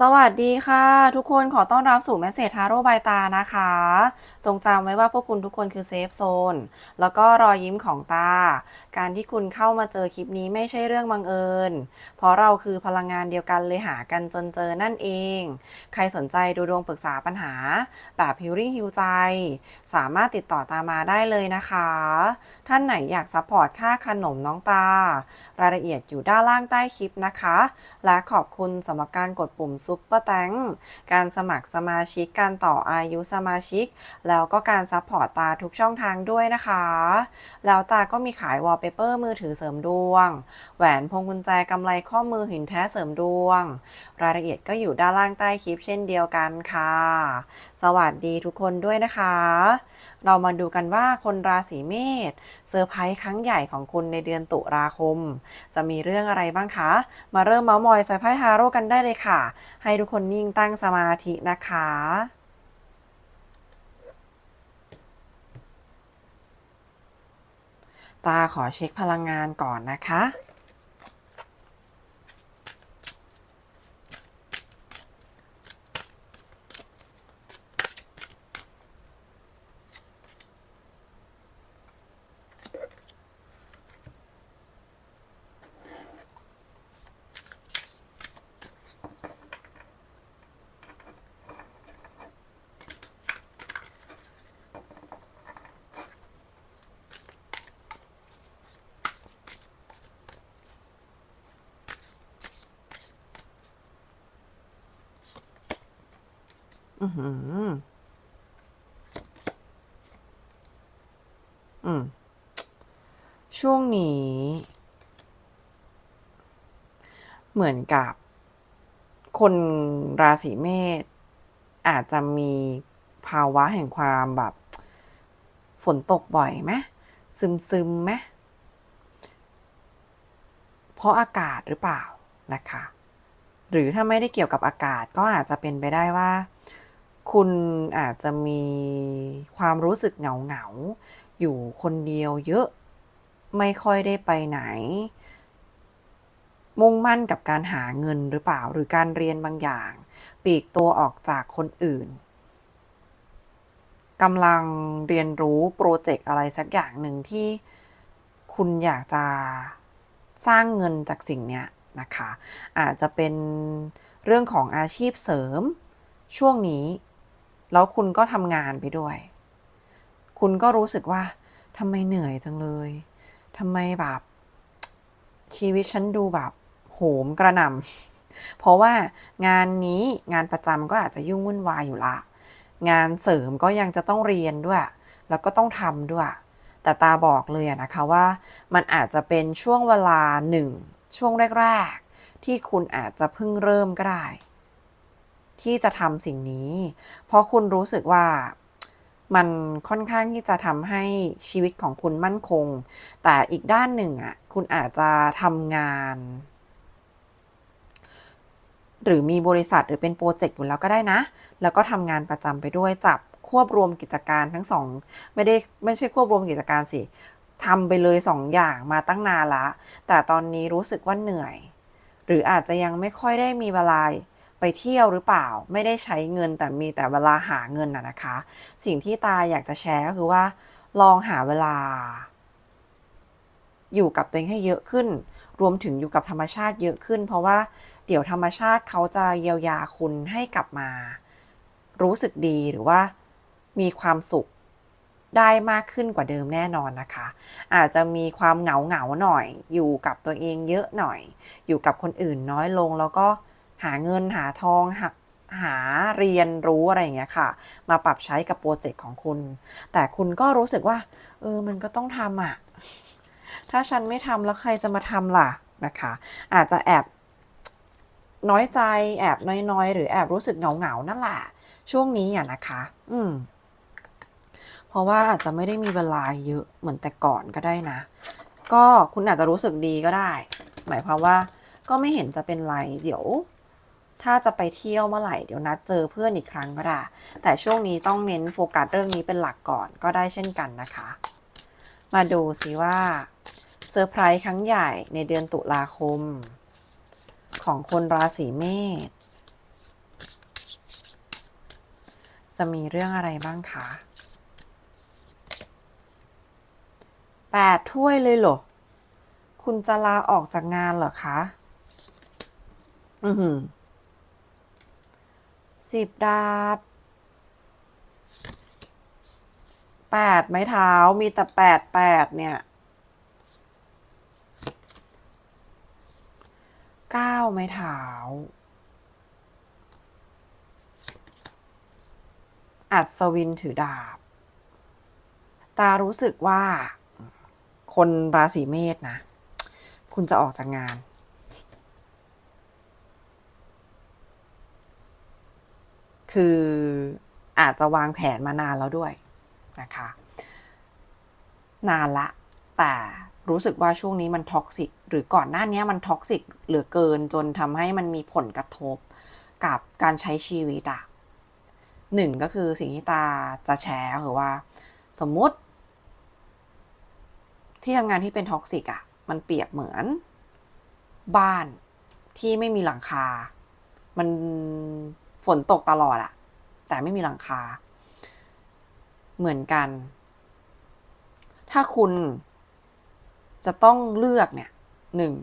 สวัสดีค่ะ ทุกคนขอต้อนรับสู่แมสเซจทาโร่บายตานะคะ จงจำไว้ว่าพวกคุณทุกคนคือเซฟโซนแล้วก็รอยยิ้มของตา การที่คุณเข้ามาเจอคลิปนี้ไม่ใช่เรื่องบังเอิญ เพราะเราคือพลังงานเดียวกันเลยหากันจนเจอนั่นเอง ใครสนใจดูดวงปรึกษาปัญหา แบบฮิ l ริ่งฮิวใจ สามารถติดต่อตามาได้เลยนะคะ ท่านไหนอยากซัพพอร์ตค่าขนมน้องตา รายละเอียดอยู่ด้านล่างใต้คลิปนะคะ และขอบคุณสำหรับการกดปุ่มซุปเปอร์แตงการสมัครสมาชิกการต่ออายุสมาชิก แล้วก็การซัพพอร์ตตาทุกช่องทางด้วยนะคะ แล้วตาก็มีขายวอลเปเปอร์มือถือเสริมดวง แหวนพวงกุญแจกำไลข้อมือหินแท้เสริมดวง รายละเอียดก็อยู่ด้านล่างใต้คลิปเช่นเดียวกันค่ะ สวัสดีทุกคนด้วยนะคะ เรามาดูกันว่าคนราศีเมษเซอร์ไพรส์ครั้งใหญ่ของคุณในเดือนตุลาคม จะมีเรื่องอะไรบ้างคะ มาเริ่มเมาส์มอยสายไพ่ทาโร่กันได้เลยค่ะให้ทุกคนนิ่งตั้งสมาธินะคะ ตาขอเช็คพลังงานก่อนนะคะ อือหือ อืม ช่วงนี้ เหมือนกับ คนราศีเมษอาจจะมีภาวะแห่งความแบบ ฝนตกบ่อยไหมซึมซึมไหมเพราะอากาศหรือเปล่านะคะ หรือถ้าไม่ได้เกี่ยวกับอากาศก็อาจจะเป็นไปได้ว่า คุณอาจจะมีความรู้สึกเหงาเหงาอยู่คนเดียวเยอะไม่ค่อยได้ไปไหน มุ่งมั่นกับการหาเงินหรือเปล่าหรือการเรียนบางอย่างปลีกตัวออกจากคนอื่นกำลังเรียนรู้โปรเจกต์อะไรสักอย่างหนึ่งที่คุณอยากจะสร้างเงินจากสิ่งนี้นะคะ อาจจะเป็นเรื่องของอาชีพเสริมช่วงนี้ แล้วคุณก็ทำงานไปด้วย คุณก็รู้สึกว่าทำไมเหนื่อยจังเลยทำไมแบบ ชีวิตฉันดูแบบโหมกระหน่ำเพราะว่างานนี้งานประจำก็อาจจะยุ่งวุ่นวายอยู่ละ งานเสริมก็ยังจะต้องเรียนด้วย แล้วก็ต้องทำด้วย แต่ตาบอกเลยนะคะว่ามันอาจจะเป็นช่วงเวลาหนึ่งช่วงแรก ๆ ที่คุณอาจจะเพิ่งเริ่มก็ได้ ที่จะทำสิ่งนี้ เพราะคุณรู้สึกว่ามันค่อนข้างที่จะทำให้ชีวิตของคุณมั่นคง แต่อีกด้านหนึ่งอะคุณอาจจะทำงาน หรือมีบริษัทหรือเป็นโปรเจกต์อยู่แล้วก็ได้นะ แล้วก็ทำงานประจำไปด้วยจับควบรวมกิจการทั้งสองไม่ได้ไม่ใช่ควบรวมกิจการสิทำไปเลยสองอย่างมาตั้งนานละ แต่ตอนนี้รู้สึกว่าเหนื่อย หรืออาจจะยังไม่ค่อยได้มีเวลา ไปเที่ยวหรือเปล่า ไม่ได้ใช้เงินแต่มีแต่เวลาหาเงินอะนะคะ สิ่งที่ตาอยากจะแชร์ก็คือว่า ลองหาเวลา อยู่กับตัวเองให้เยอะขึ้น รวมถึงอยู่กับธรรมชาติเยอะขึ้น เพราะว่าเดี๋ยวธรรมชาติเขาจะเยียวยาคุณให้กลับมา รู้สึกดีหรือว่ามีความสุขได้มากขึ้นกว่าเดิมแน่นอนนะคะ อาจจะมีความเหงาเหงาๆหน่อย อยู่กับตัวเองเยอะหน่อย อยู่กับคนอื่นน้อยลงแล้วก็ หาเงินหาทองหาหาเรียนรู้อะไรอย่างเงี้ยค่ะ มาปรับใช้กับโปรเจกต์ของคุณ แต่คุณก็รู้สึกว่า เออมันก็ต้องทำอะ ถ้าฉันไม่ทำแล้วใครจะมาทำล่ะนะคะ อาจจะแอบน้อยใจ แอบน้อยๆ หรือแอบรู้สึกเหงาๆนั่นแหละช่วงนี้อะนะคะ อืม เพราะว่าอาจจะไม่ได้มีเวลาเยอะเหมือนแต่ก่อนก็ได้นะ ก็คุณอาจจะรู้สึกดีก็ได้ หมายความว่า ก็ไม่เห็นจะเป็นไร เดี๋ยว ถ้าจะไปเที่ยวเมื่อไหร่เดี๋ยวนัดเจอเพื่อนอีกครั้งก็ได้ แต่ช่วงนี้ต้องเน้นโฟกัสเรื่องนี้เป็นหลักก่อนก็ได้เช่นกันนะคะ มาดูสิว่าเซอร์ไพรส์ครั้งใหญ่ในเดือนตุลาคม ของคนราศีเมษจะมีเรื่องอะไรบ้างคะแปดถ้วยเลยเหรอ คุณจะลาออกจากงานเหรอคะ อือหือ สิบดาบแปดไม้เท้ามีแต่แปดแปดเนี่ยเก้าไม้เท้าอัศวินถือดาบ ตารู้สึกว่าคนราศีเมษนะ คุณจะออกจากงาน คืออาจจะวางแผนมานานแล้วด้วยนะคะ นานละ แต่รู้สึกว่าช่วงนี้มันท็อกซิกหรือก่อนหน้านี้มันท็อกซิกเหลือเกินจนทำให้มันมีผลกระทบกับการใช้ชีวิตอะหนึ่งก็คือสิ่งที่ตาจะแชร์คือว่า สมมติ ที่ทำงานที่เป็นท็อกซิกอะมันเปรียบเหมือน บ้านที่ไม่มีหลังคา มัน ฝนตกตลอดอะแต่ไม่มีหลังคา เหมือนกัน ถ้าคุณจะต้องเลือกเนี่ยหนึ่ง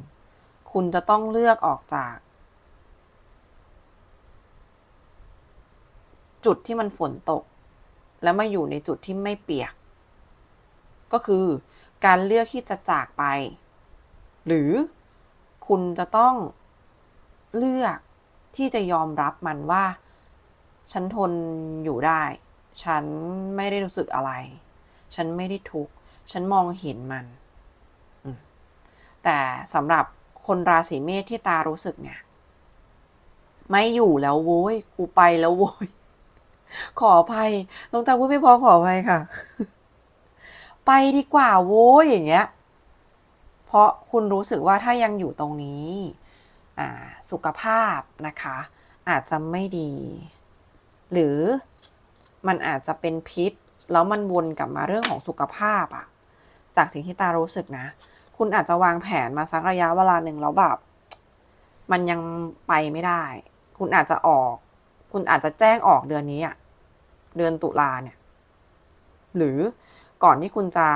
คุณจะต้องเลือกออกจาก จุดที่มันฝนตก แล้วมาอยู่ในจุดที่ไม่เปียก ก็คือการเลือกที่จะจากไป หรือคุณจะต้องเลือก ที่จะยอมรับมันว่า ฉันทนอยู่ได้ ฉันไม่ได้รู้สึกอะไร ฉันไม่ได้ทุกข์ ฉันมองเห็นมันแต่สำหรับคนราศีเมษที่ตารู้สึกเนี่ย ไม่อยู่แล้วโว้ย กูไปแล้วโว้ย ขออภัยน้องตาพูดไม่พอขออภัยค่ะ ไปดีกว่าโว้ยอย่างเงี้ย เพราะคุณรู้สึกว่าถ้ายังอยู่ตรงนี้ สุขภาพนะคะ อาจจะไม่ดี หรือมันอาจจะเป็นพิษ แล้วมันวนกลับมาเรื่องของสุขภาพอะจากสิ่งที่ตารู้สึกนะ คุณอาจจะวางแผนมาสักระยะเวลาหนึ่งแล้วแบบ มันยังไปไม่ได้ คุณอาจจะออก คุณอาจจะแจ้งออกเดือนนี้อะเดือนตุลาเนี่ย หรือก่อนที่คุณจะ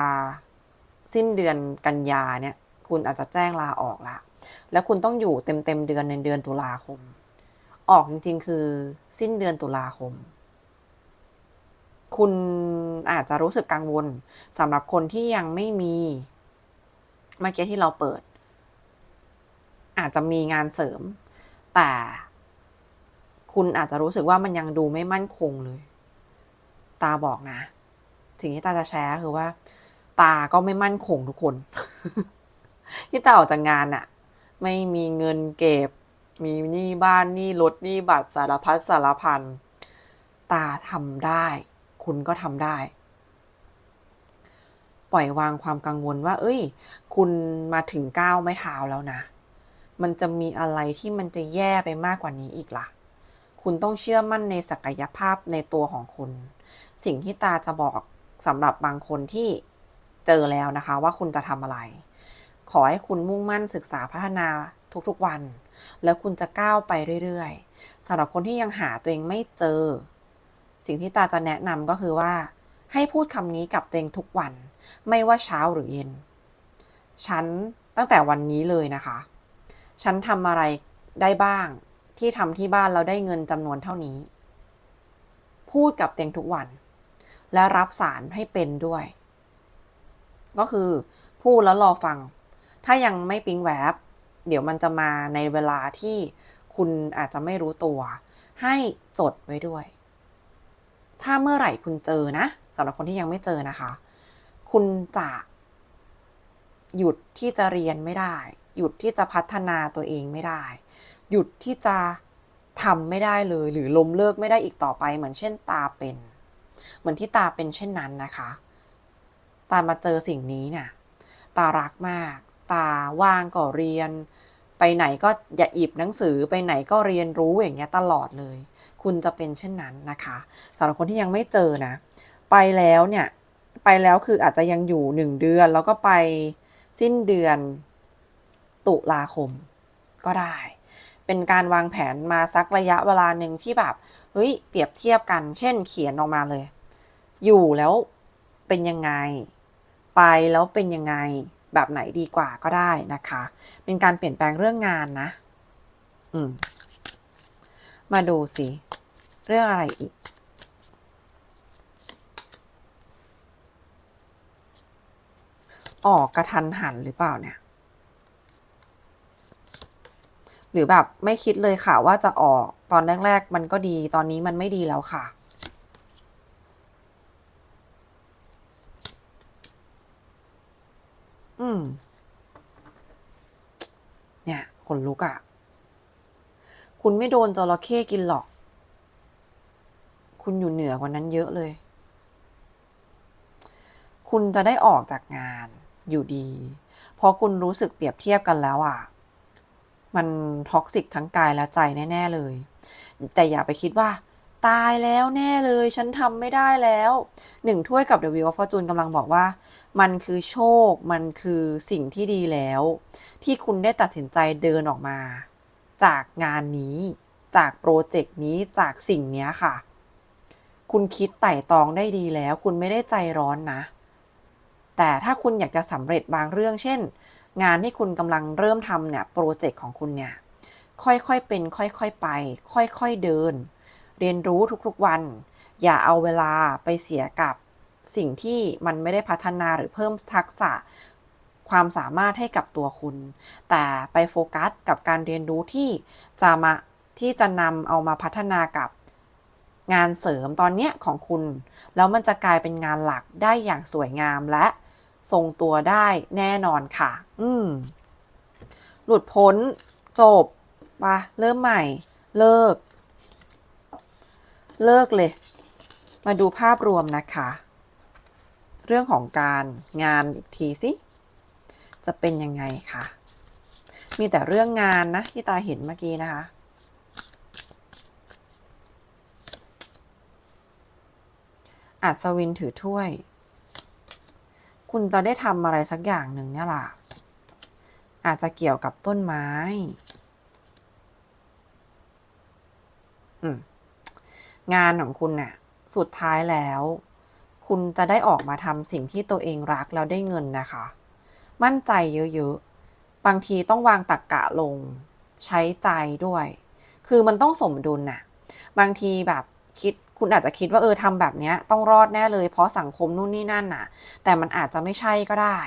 สิ้นเดือนกันยาเนี่ย คุณอาจจะแจ้งลาออกละ แล้วคุณต้องอยู่เต็มเต็มเดือนในเดือนตุลาคม ออกจริง ๆ คือสิ้นเดือนตุลาคม คุณอาจจะรู้สึกกังวลสำหรับคนที่ยังไม่มีเมื่อกี้ที่เราเปิด อาจจะมีงานเสริม แต่คุณอาจจะรู้สึกว่ามันยังดูไม่มั่นคงเลย ตาบอกนะ สิ่งที่ตาจะแชร์คือว่า ตาก็ไม่มั่นคงทุกคน ที่ตาออกจากงานอะ ไม่มีเงินเก็บ มีหนี้บ้านหนี้รถหนี้บัตรสารพัดสารพันตาทำได้ คุณก็ทำได้ ปล่อยวางความกังวลว่า เอ้ย คุณมาถึงก้าวไม่เท้าแล้วนะ มันจะมีอะไรที่มันจะแย่ไปมากกว่านี้อีกล่ะ คุณต้องเชื่อมั่นในศักยภาพในตัวของคุณ สิ่งที่ตาจะบอกสำหรับบางคนที่เจอแล้วนะคะว่าคุณจะทำอะไร ขอให้คุณมุ่งมั่นศึกษาพัฒนาทุกๆวัน แล้วคุณจะก้าวไปเรื่อยๆสำหรับคนที่ยังหาตัวเองไม่เจอ สิ่งที่ตาจะแนะนำก็คือว่า ให้พูดคำนี้กับตัวเองทุกวัน ไม่ว่าเช้าหรือเย็น ฉันตั้งแต่วันนี้เลยนะคะ ฉันทำอะไรได้บ้างที่ทำที่บ้านเราได้เงินจำนวนเท่านี้ พูดกับตัวเองทุกวัน และรับสารให้เป็นด้วย ก็คือ พูดแล้วรอฟัง ถ้ายังไม่ปิ๊งแวบ เดี๋ยวมันจะมาในเวลาที่คุณอาจจะไม่รู้ตัว ให้จดไว้ด้วย ถ้าเมื่อไหร่คุณเจอนะสำหรับคนที่ยังไม่เจอนะคะ คุณจะหยุดที่จะเรียนไม่ได้ หยุดที่จะพัฒนาตัวเองไม่ได้ หยุดที่จะทำไม่ได้เลย หรือล้มเลิกไม่ได้อีกต่อไป เหมือนเช่นตาเป็น เหมือนที่ตาเป็นเช่นนั้นนะคะ ตามาเจอสิ่งนี้เนี่ยตารักมาก ตาว่างก็เรียน ไปไหนก็อย่าอิบหนังสือไปไหนก็เรียนรู้อย่างเงี้ยตลอดเลย คุณจะเป็นเช่นนั้นนะคะสำหรับคนที่ยังไม่เจอนะ ไปแล้วเนี่ยไปแล้วคืออาจจะยังอยู่หนึ่งเดือน แล้วก็ไปสิ้นเดือนตุลาคมก็ได้ เป็นการวางแผนมาสักระยะเวลาหนึ่งที่แบบเฮ้ยเปรียบเทียบกัน เช่นเขียนออกมาเลย อยู่แล้วเป็นยังไง ไปแล้วเป็นยังไง แบบไหนดีกว่าก็ได้นะคะ เป็นการเปลี่ยนแปลงเรื่องงานนะ อืม มาดูสิ เรื่องอะไรอีก ออกกระทันหันหรือเปล่าเนี่ย หรือแบบไม่คิดเลยค่ะว่าจะออกตอนแรกๆมันก็ดีตอนนี้มันไม่ดีแล้วค่ะ อืม เนลุกอะ่ะ คุณไม่โดนจระเข้กินหรอก คุณอยู่เหนือกว่านั้นเยอะเลย คุณจะได้ออกจากงานอยู่ดีพอคุณรู้สึกเปรียบเทียบกันแล้วอะ มันท็อกซิกทั้งกายและใจแน่ ๆ เลย แต่อย่าไปคิดว่า ตายแล้วแน่เลย ฉันทำไม่ได้แล้วหนึ่งถ้วยกับ The Wheel of Fortune กำลังบอกว่า มันคือโชค มันคือสิ่งที่ดีแล้ว ที่คุณได้ตัดสินใจเดินออกมา จากงานนี้ จากโปรเจกต์นี้จากสิ่งนี้ค่ะ คุณคิดไต่ตองได้ดีแล้ว คุณไม่ได้ใจร้อนนะ แต่ถ้าคุณอยากจะสำเร็จบางเรื่อง เช่น งานที่คุณกำลังเริ่มทำเนี่ยโปรเจกต์ของคุณเนี่ยค่อยๆเป็น ค่อยๆไป ค่อยๆเดิน เรียนรู้ทุกๆวัน อย่าเอาเวลาไปเสียกับสิ่งที่มันไม่ได้พัฒนาหรือเพิ่มทักษะความสามารถให้กับตัวคุณ แต่ไปโฟกัสกับการเรียนรู้ที่จะมาที่จะนำเอามาพัฒนากับงานเสริมตอนเนี้ยของคุณ แล้วมันจะกลายเป็นงานหลักได้อย่างสวยงามและทรงตัวได้แน่นอนค่ะ อืม หลุดพ้น จบปะเริ่มใหม่ เลิก เลิกเลย มาดูภาพรวมนะคะ เรื่องของการงานอีกทีสิ จะเป็นยังไงคะมีแต่เรื่องงานนะ ที่ตาเห็นเมื่อกี้นะคะ อาจสวินถือถ้วย คุณจะได้ทำอะไรสักอย่างหนึ่งเนี่ยล่ะ อาจจะเกี่ยวกับต้นไม้ อืม งานของคุณน่ะสุดท้ายแล้ว คุณจะได้ออกมาทำสิ่งที่ตัวเองรักแล้วได้เงินนะคะ มั่นใจเยอะๆ บางทีต้องวางตักกะลง ใช้ใจด้วย คือมันต้องสมดุลน่ะ บางทีแบบคิดคุณอาจจะคิดว่าเออทำแบบนี้ต้องรอดแน่เลย เพราะสังคมนู่นนี่นั่นน่ะ แต่มันอาจจะไม่ใช่ก็ได้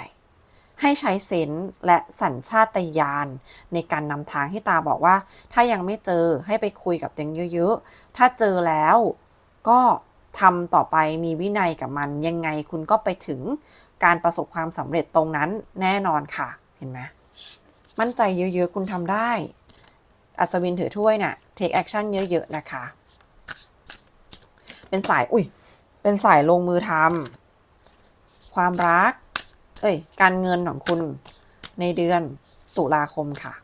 ให้ใช้เซนส์และสัญชาตญาณในการนำทางที่ตาบอกว่า ถ้ายังไม่เจอให้ไปคุยกับตัวเองเยอะ ถ้าเจอแล้วก็ทำต่อไปมีวินัยกับมัน ยังไงคุณก็ไปถึงการประสบความสำเร็จตรงนั้นแน่นอนค่ะ เห็นไหมมั่นใจเยอะๆ คุณทำได้ อัศวินถือถ้วยนี่ย take action เยอะๆ นะคะ เป็นสาย อุ้ย เป็นสายลงมือทำ ความรัก เอ้ย การเงินของคุณในเดือนตุลาคมค่ะ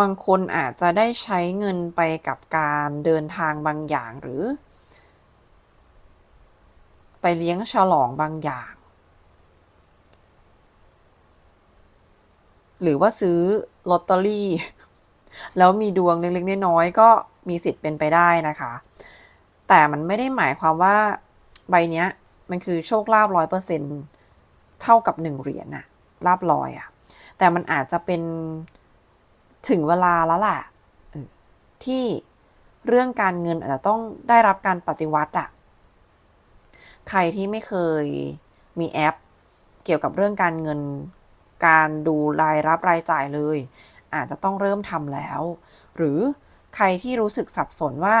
บางคนอาจจะได้ใช้เงินไปกับการเดินทางบางอย่างหรือ ไปเลี้ยงฉลองบางอย่าง หรือว่าซื้อลอตเตอรี่ แล้วมีดวงเล็กๆน้อยๆก็มีสิทธิ์เป็นไปได้นะคะ แต่มันไม่ได้หมายความว่าใบเนี้ยมันคือโชคลาภร้อยเปอร์เซ็นเท่ากับหนึ่งเหรียญน่ะลาบลอยอะแต่มันอาจจะเป็น ถึงเวลาแล้วแหละที่เรื่องการเงินอาจจะต้องได้รับการปฏิวัติอะใครที่ไม่เคยมีแอป เกี่ยวกับเรื่องการเงิน การดูรายรับรายจ่ายเลย อาจจะต้องเริ่มทำแล้ว หรือใครที่รู้สึกสับสนว่า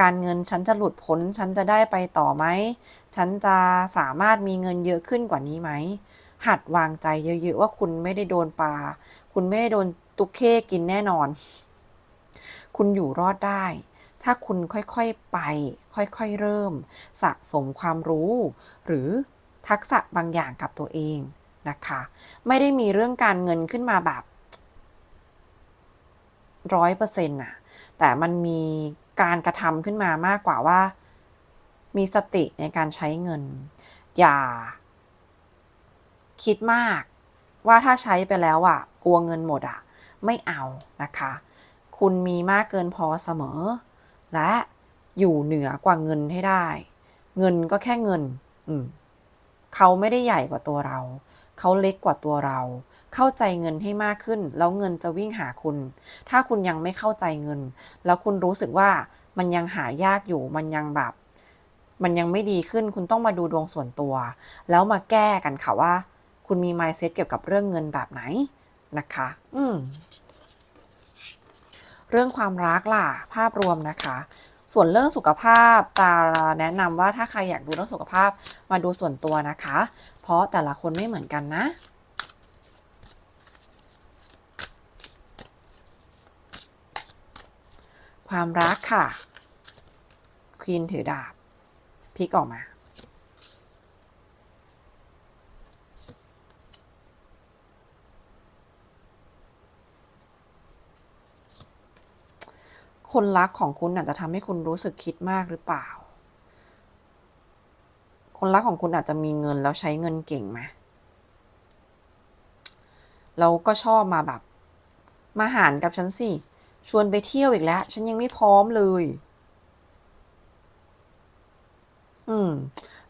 การเงินฉันจะหลุดพ้น ฉันจะได้ไปต่อไหม ฉันจะสามารถมีเงินเยอะขึ้นกว่านี้ไหม หัดวางใจเยอะๆว่าคุณไม่ได้โดนปลา คุณไม่ได้โดน ตุกเข้กินแน่นอน คุณอยู่รอดได้ ถ้าคุณค่อยๆไป ค่อยๆเริ่ม สะสมความรู้ หรือทักษะบางอย่างกับตัวเองนะคะ ไม่ได้มีเรื่องการเงินขึ้นมาแบบร้อยเปอร์เซ็นต์น่ะ แต่มันมีการกระทำขึ้นมามากกว่าว่า มีสติในการใช้เงิน อย่า คิดมาก ว่าถ้าใช้ไปแล้วอะ กลัวเงินหมดอะ ไม่เอานะคะ คุณมีมากเกินพอเสมอ และอยู่เหนือกว่าเงินให้ได้ เงินก็แค่เงิน อืมเขาไม่ได้ใหญ่กว่าตัวเรา เขาเล็กกว่าตัวเรา เข้าใจเงินให้มากขึ้น แล้วเงินจะวิ่งหาคุณ ถ้าคุณยังไม่เข้าใจเงิน แล้วคุณรู้สึกว่ามันยังหายากอยู่ มันยังแบบ มันยังไม่ดีขึ้น คุณต้องมาดูดวงส่วนตัว แล้วมาแก้กันค่ะว่า คุณมี mindset เกี่ยวกับเรื่องเงินแบบไหน นะคะ อืมเรื่องความรักล่ะ ภาพรวมนะคะ ส่วนเรื่องสุขภาพตาแนะนำว่าถ้าใครอยากดูเรื่องสุขภาพมาดูส่วนตัวนะคะ เพราะแต่ละคนไม่เหมือนกันนะความรักค่ะ ควีนถือดาบพลิกออกมา คนรักของคุณอาจจะทำให้คุณรู้สึกคิดมากหรือเปล่า คนรักของคุณอาจจะมีเงินแล้วใช้เงินเก่งไหมเราก็ชอบมาแบบ มาหารกับฉันสิ ชวนไปเที่ยวอีกแล้ว ฉันยังไม่พร้อมเลย อืม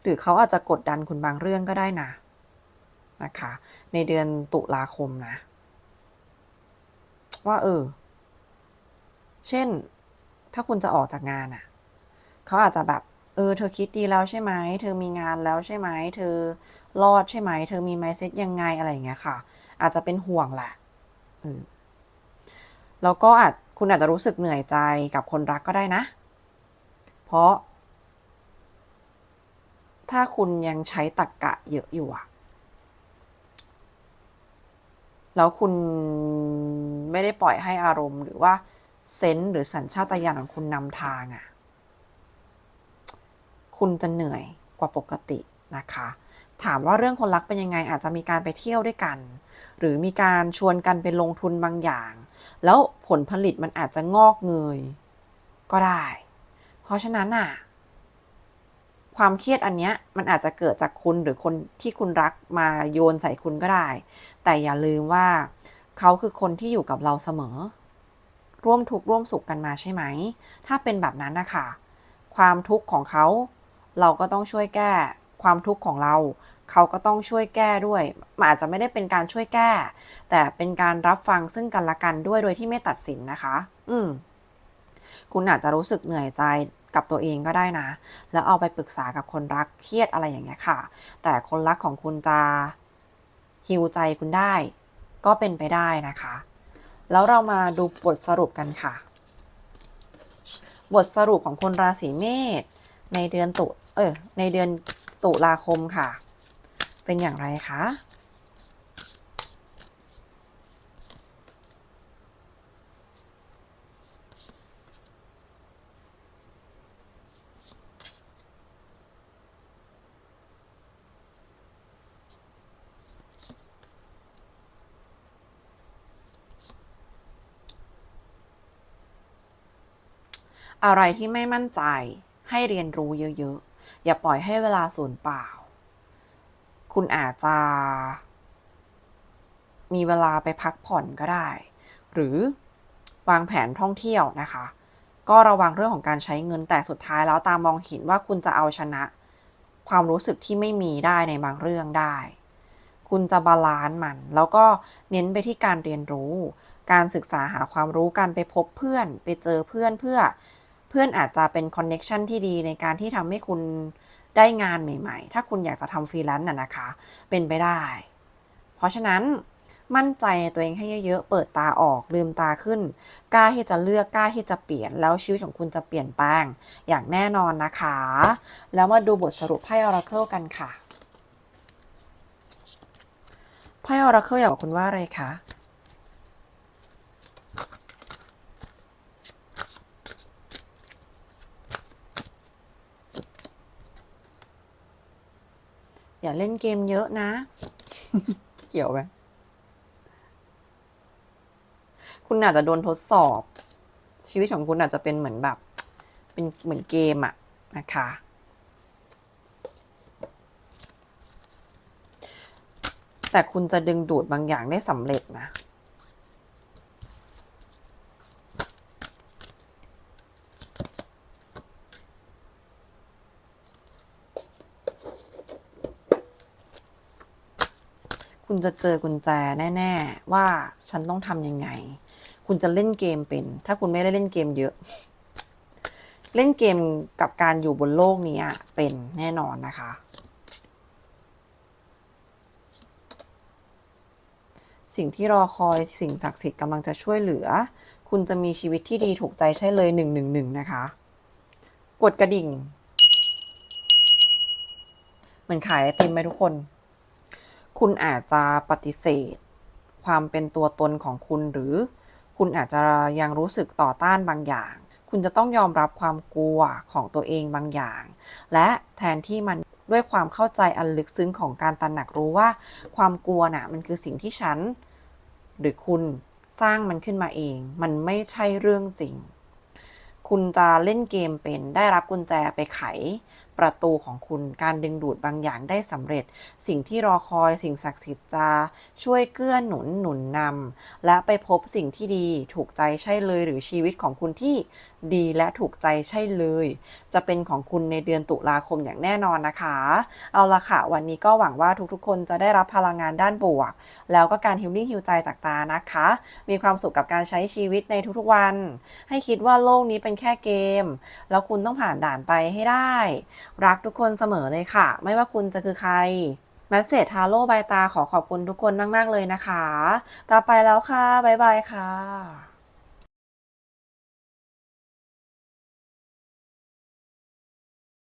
หรือเขาอาจจะกดดันคุณบางเรื่องก็ได้นะ นะคะ ในเดือนตุลาคมนะ ว่าเออ เช่น ถ้าคุณจะออกจากงานอะ่ะเขาอาจจะแบบ เออ เธอคิดดีแล้วใช่ไหม เธอมีงานแล้วใช่ไหม เธอรอดใช่ไหม เธอมีไมเซ็ตยังไงอะไรอย่างเงี้ยค่ะ อาจจะเป็นห่วงแหละแล้วก็อาจคุณอาจจะรู้สึกเหนื่อยใจกับคนรักก็ได้นะ เพราะ ถ้าคุณยังใช้ตรกกะเยอะอยู่อะแล้วคุณไม่ได้ปล่อยให้อารมณ์หรือว่า เซนส์หรือสัญชาตญาณของคุณนำทางอะ่ะ คุณจะเหนื่อยกว่าปกตินะคะ ถามว่าเรื่องคนรักเป็นยังไง อาจจะมีการไปเที่ยวด้วยกัน หรือมีการชวนกันไปลงทุนบางอย่าง แล้วผลผลิตมันอาจจะงอกเงย ก็ได้ เพราะฉะนั้นอะ ความเครียดอันเนี้ยมันอาจจะเกิดจากคุณหรือคนที่คุณรักมาโยนใส่คุณก็ได้ แต่อย่าลืมว่าเขาคือคนที่อยู่กับเราเสมอ ร่วมทุกข์ร่วมสุขกันมาใช่ไหม ถ้าเป็นแบบนั้นนะคะความทุกข์ของเขา เราก็ต้องช่วยแก้ ความทุกข์ของเรา เขาก็ต้องช่วยแก้ด้วยมันอาจจะไม่ได้เป็นการช่วยแก้ แต่เป็นการรับฟังซึ่งกันและกันด้วยโดยที่ไม่ตัดสินนะคะ อืมคุณอาจจะรู้สึกเหนื่อยใจกับตัวเองก็ได้นะ แล้วเอาไปปรึกษากับคนรักเครียดอะไรอย่างเงี้ยค่ะ แต่คนรักของคุณจะฮิวใจคุณได้ ก็เป็นไปได้นะคะ แล้วเรามาดูบทสรุปกันค่ะ บทสรุปของคนราศีเมษในเดือนตุ เออในเดือนตุลาคมค่ะ เป็นอย่างไรคะ อะไรที่ไม่มั่นใจให้เรียนรู้เยอะๆ อย่าปล่อยให้เวลาสูญเปล่า คุณอาจจะ มีเวลาไปพักผ่อนก็ได้ หรือวางแผนท่องเที่ยวนะคะ ก็ระวังเรื่องของการใช้เงินแต่สุดท้ายแล้วตามมองเห็นว่าคุณจะเอาชนะ ความรู้สึกที่ไม่มีได้ในบางเรื่องได้ คุณจะบาลานซ์มัน แล้วก็เน้นไปที่การเรียนรู้ การศึกษาหาความรู้การไปพบเพื่อน ไปเจอเพื่อนเพื่อ พื่อนอาจจะเป็นคอนเน็ชันที่ดีในการที่ทำให้คุณได้งานใหม่ๆ ถ้าคุณอยากจะทำฟรีแลนซ์น่ะนะคะ เป็นไปได้ เพราะฉะนั้นมั่นใจในตัวเองให้เยอะๆ เปิดตาออก ลืมตาขึ้น กล้าที่จะเลือก กล้าที่จะเปลี่ยน แล้วชีวิตของคุณจะเปลี่ยนแปลง อย่างแน่นอนนะคะ แล้วมาดูบทสรุปไพ่ Oracle กันค่ะ ไพ่ Oracle อยากบอกคุณว่าอะไรคะ อย่าเล่นเกมเยอะนะ เกี่ยวไหมคุณอาจจะโดนทดสอบ ชีวิตของคุณอาจจะเป็นเหมือนแบบ เป็นเหมือนเกมอะนะคะ แต่คุณจะดึงดูดบางอย่างได้สำเร็จนะ จะเจอกุญแจแน่ ๆ ว่าฉันต้องทำยังไง คุณจะเล่นเกมเป็น ถ้าคุณไม่ได้เล่นเกมเยอะ เล่นเกมกับการอยู่บนโลกนี้เป็นแน่นอนนะคะ สิ่งที่รอคอยสิ่งศักดิ์สิทธิ์กำลังจะช่วยเหลือ คุณจะมีชีวิตที่ดีถูกใจใช่เลยหนึ่งหนึ่งหนึ่งนะคะ กดกระดิ่ง เหมือนขายไอติมไหมทุกคน คุณอาจจะปฏิเสธ ความเป็นตัวตนของคุณหรือ คุณอาจจะยังรู้สึกต่อต้านบางอย่าง คุณจะต้องยอมรับความกลัวของตัวเองบางอย่าง และแทนที่มันด้วยความเข้าใจอันลึกซึ้งของการตระหนักรู้ว่า ความกลัวน่ะมันคือสิ่งที่ฉัน หรือคุณสร้างมันขึ้นมาเอง มันไม่ใช่เรื่องจริง คุณจะเล่นเกมเป็นได้รับกุญแจไปไข ประตูของคุณ การดึงดูดบางอย่างได้สำเร็จ สิ่งที่รอคอยสิ่งศักดิ์สิทธิ์จะช่วยเกื้อหนุนหนุนนำและไปพบสิ่งที่ดีถูกใจใช่เลยหรือชีวิตของคุณที่ ดีและถูกใจใช่เลย จะเป็นของคุณในเดือนตุลาคมอย่างแน่นอนนะคะ เอาละค่ะ วันนี้ก็หวังว่าทุกๆ คนจะได้รับพลังงานด้านบวก แล้วก็การฮิลลิ่งฮิวใจจากตานะคะ มีความสุขกับการใช้ชีวิตในทุกๆวัน ให้คิดว่าโลกนี้เป็นแค่เกม แล้วคุณต้องผ่านด่านไปให้ได้ รักทุกคนเสมอเลยค่ะ ไม่ว่าคุณจะคือใครแมสเซจฮาโลบายตาขอขอบคุณทุกคนมาก ๆ เลยนะคะ ต่อไปแล้วค่ะ บ๊ายบายค่ะ